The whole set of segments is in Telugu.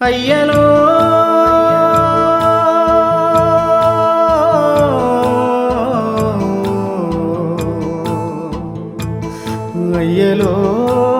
అయ్యలో. అయ్యలో.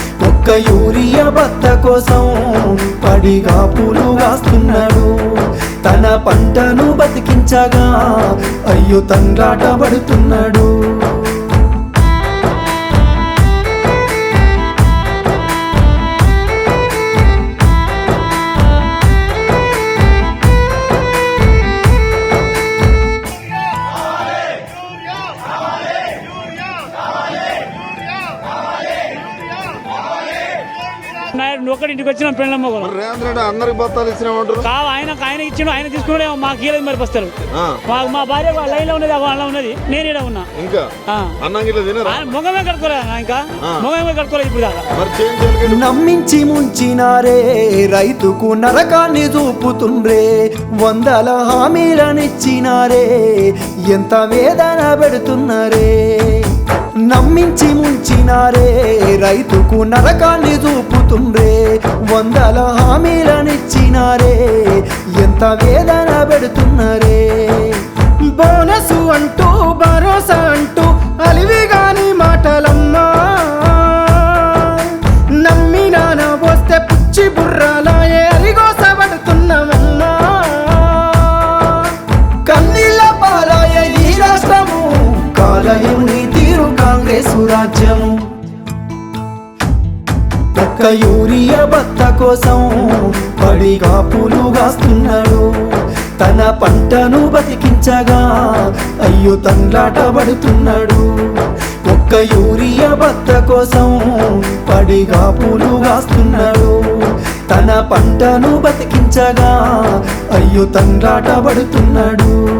ఒక్క యూరియా బత్త కోసం పడిగా పూలు వాస్తున్నాడు తన పంటను బతికించగా అయ్యో తండ్రాట పడుతున్నాడు. నాయుడు ఒక్కడి ఇంటికి వచ్చిన పెళ్ళమ్మ కూడా రేవంత్ రెడ్డి అందరికి బత్తాలు ఇచ్చినామంటారు? కావు ఆయన ఆయన ఇచ్చిండు ఆయన తీసుకున్నాడే మాకు ఇయ్యలేదు మరి మాకు మా భార్య లైన్లో ఉన్నది వాళ్ళ ఉన్నది. నేను ఇక్కడ ఉన్నా. ఇంకా? ఆ. అన్నం గిట్ల తినరా? ముఖమే కట్టుకోలేదు ఇంకా. ముఖమే కట్టుకోలేదు ఇప్పుడు దాకా. నమ్మించి ముంచినారే రైతుకు నరకాన్ని చూపుతుండ్రే. వందల హామీలనిచ్చినారే ఎంత వేదన పెడుతున్నారే. నమ్మించి ముంచినారే రైతుకు నరకాన్ని చూపుతుండ్రే వందల హామీలనిచ్చినారే ఎంత వేదన పెడుతున్నారే. బోనసు అంటూ భరోసా అంటూ అలివిగాని మాటలమ్మా. నమ్మినాన వస్తే పుచ్చి బుర్రాలాయే అరిగోసబడుతున్నామన్నా కన్నీళ్ళ పాలాయ ఈ రాష్ట్రము కాలయుని తీరు సురాజ్యము ఒక్క యూరియా బత్త కోసం పడి కాపులు కాస్తున్నాడు. తన పంటను బతికించగా అయ్యో తండ్రాట పడుతున్నాడు. ఒక్క యూరియా బత్త కోసం పడి కాపులు కాస్తున్నాడు. తన పంటను బతికించగా అయ్యో తండ్రాట పడుతున్నాడు.